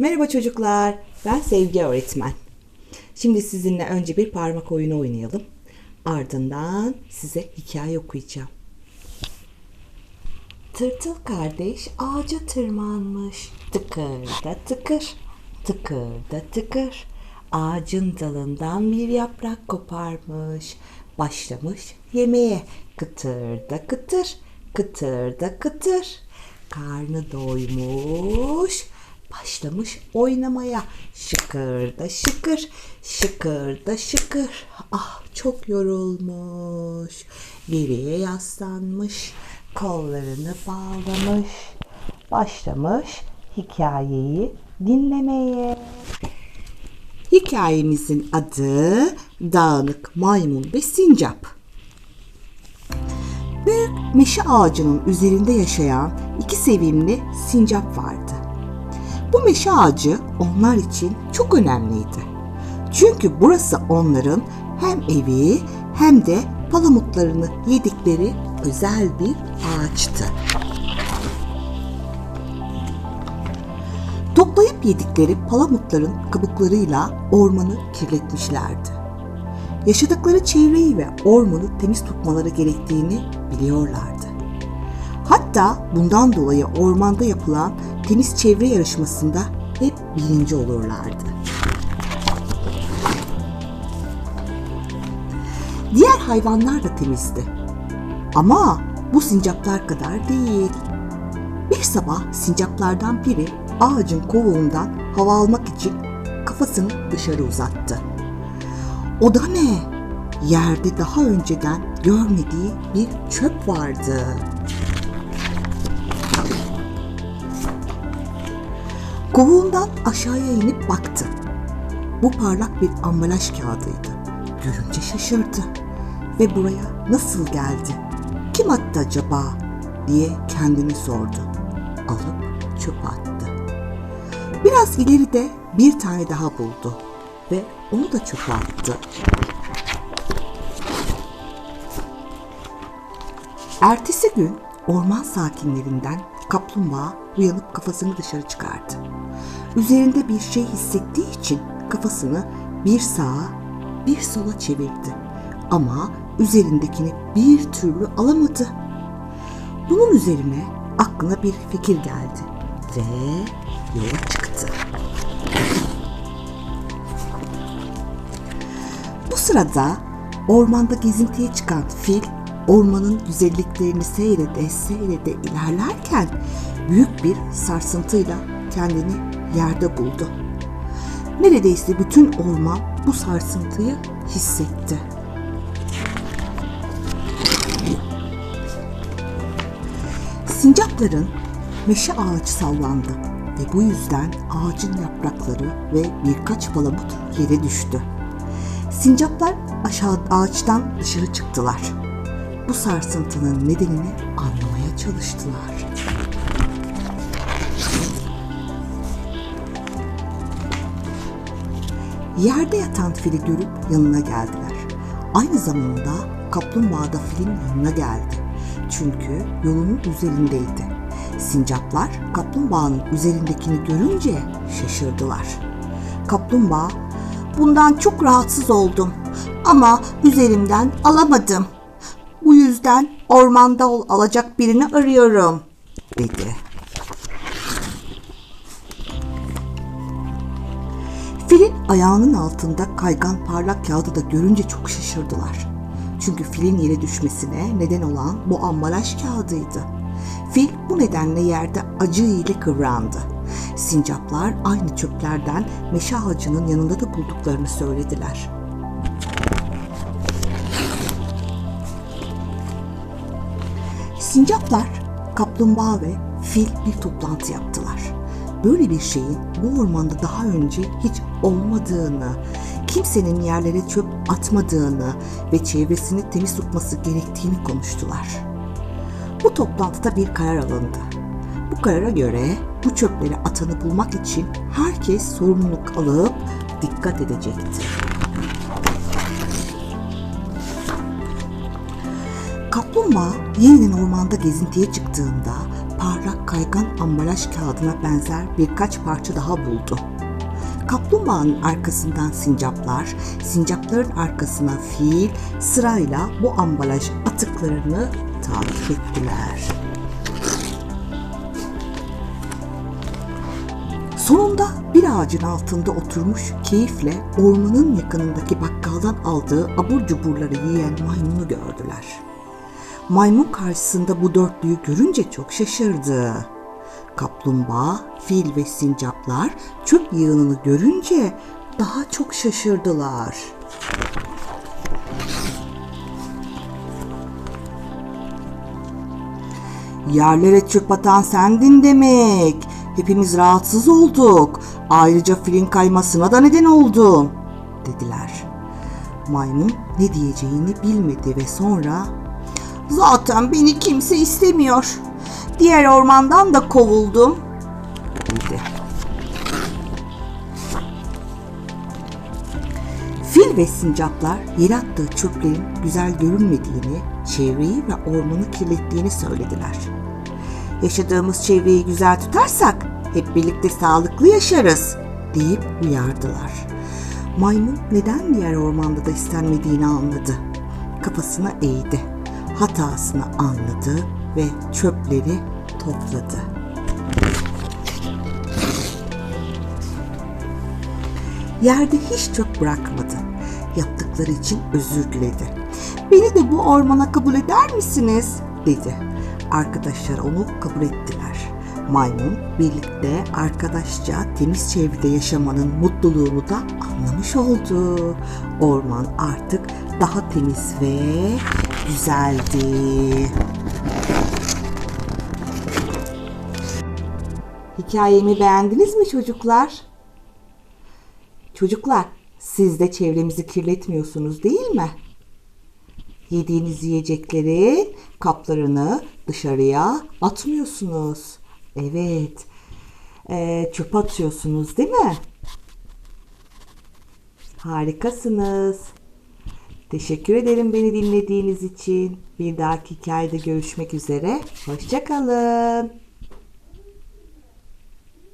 Merhaba çocuklar, ben Sevgi öğretmen. Şimdi sizinle önce bir parmak oyunu oynayalım. Ardından size hikaye okuyacağım. Tırtıl kardeş ağaca tırmanmış. Tıkır da tıkır, tıkır da tıkır. Ağacın dalından bir yaprak koparmış. Başlamış yemeye. Kıtır da kıtır, kıtır da kıtır. Karnı doymuş. Başlamış oynamaya. Şıkır da şıkır, şıkır da şıkır. Ah çok yorulmuş. Geriye yaslanmış. Kollarını bağlamış. Başlamış hikayeyi dinlemeye. Hikayemizin adı Dağınık Maymun ve Sincap. Büyük meşe ağacının üzerinde yaşayan iki sevimli sincap vardı. Bu meşe ağacı onlar için çok önemliydi. Çünkü burası onların hem evi hem de palamutlarını yedikleri özel bir ağaçtı. Toplayıp yedikleri palamutların kabuklarıyla ormanı kirletmişlerdi. Yaşadıkları çevreyi ve ormanı temiz tutmaları gerektiğini biliyorlardı. Hatta bundan dolayı ormanda yapılan temiz çevre yarışmasında hep birinci olurlardı. Diğer hayvanlar da temizdi. Ama bu sincaplar kadar değil. Bir sabah sincaplardan biri ağacın kovuğundan hava almak için kafasını dışarı uzattı. O da ne? Yerde daha önceden görmediği bir çöp vardı. Kovuğundan aşağıya inip baktı. Bu parlak bir ambalaj kağıdıydı. Görünce şaşırdı ve buraya nasıl geldi? Kim attı acaba? diye kendini sordu. Alıp çöpe attı. Biraz ileride bir tane daha buldu ve onu da çöpe attı. Ertesi gün orman sakinlerinden kaplumbağa uyanıp kafasını dışarı çıkardı. Üzerinde bir şey hissettiği için kafasını bir sağa bir sola çevirdi. Ama üzerindekini bir türlü alamadı. Bunun üzerine aklına bir fikir geldi ve yola çıktı. Bu sırada ormanda gezintiye çıkan fil ormanın güzelliklerini seyrede seyrede ilerlerken büyük bir sarsıntıyla kendini yerde buldu. Neredeyse bütün orman bu sarsıntıyı hissetti. Sincapların meşe ağacı sallandı ve bu yüzden ağacın yaprakları ve birkaç palamut yere düştü. Sincaplar aşağı ağaçtan dışarı çıktılar. Bu sarsıntının nedenini anlamaya çalıştılar. Yerde yatan fili görüp yanına geldiler. Aynı zamanda kaplumbağa da filin yanına geldi. Çünkü yolunun üzerindeydi. Sincaplar kaplumbağanın üzerindekini görünce şaşırdılar. Kaplumbağa, bundan çok rahatsız oldum ama üzerimden alamadım. Bu yüzden ormanda ol alacak birini arıyorum, dedi. Filin ayağının altında kaygan parlak kağıdı da görünce çok şaşırdılar. Çünkü filin yere düşmesine neden olan bu ambalaj kağıdıydı. Fil bu nedenle yerde acı ile kıvrandı. Sincaplar aynı çöplerden meşe ağacının yanında da bulduklarını söylediler. Sincaplar, kaplumbağa ve fil bir toplantı yaptılar. Böyle bir şeyin bu ormanda daha önce hiç olmadığını, kimsenin yerlere çöp atmadığını ve çevresini temiz tutması gerektiğini konuştular. Bu toplantıda bir karar alındı. Bu karara göre bu çöpleri atanı bulmak için herkes sorumluluk alıp dikkat edecekti. Kaplumbağa yeniden ormanda gezintiye çıktığında parlak kaygan ambalaj kağıdına benzer birkaç parça daha buldu. Kaplumbağanın arkasından sincaplar, sincapların arkasına fil sırayla bu ambalaj atıklarını takip ettiler. Sonunda bir ağacın altında oturmuş keyifle ormanın yakınındaki bakkaldan aldığı abur cuburları yiyen maymunu gördüler. Maymun karşısında bu dörtlüyü görünce çok şaşırdı. Kaplumbağa, fil ve sincaplar çöp yığınını görünce daha çok şaşırdılar. Yerlere çöp atan sendin demek. Hepimiz rahatsız olduk. Ayrıca filin kaymasına da neden oldun, dediler. Maymun ne diyeceğini bilmedi ve sonra Zaten beni kimse istemiyor. Diğer ormandan da kovuldum, dedi. Fil ve sincaplar yere attığı çöplerin güzel görünmediğini, çevreyi ve ormanı kirlettiğini söylediler. Yaşadığımız çevreyi güzel tutarsak hep birlikte sağlıklı yaşarız deyip uyardılar. Maymun neden diğer ormanda da istenmediğini anladı. Kafasına eğdi. Hatasını anladı ve çöpleri topladı. Yerde hiç çöp bırakmadı. Yaptıkları için özür diledi. Beni de bu ormana kabul eder misiniz? dedi. Arkadaşlar onu kabul ettiler. Maymun birlikte arkadaşça temiz çevrede yaşamanın mutluluğunu da anlamış oldu. Orman artık daha temiz ve güzeldi. Hikayemi beğendiniz mi çocuklar? Çocuklar, siz de çevremizi kirletmiyorsunuz değil mi? Yediğiniz yiyeceklerin kaplarını dışarıya atmıyorsunuz. Evet, ee, çöp atıyorsunuz değil mi? Harikasınız. Teşekkür ederim beni dinlediğiniz için. Bir dahaki hikayede görüşmek üzere. Hoşçakalın.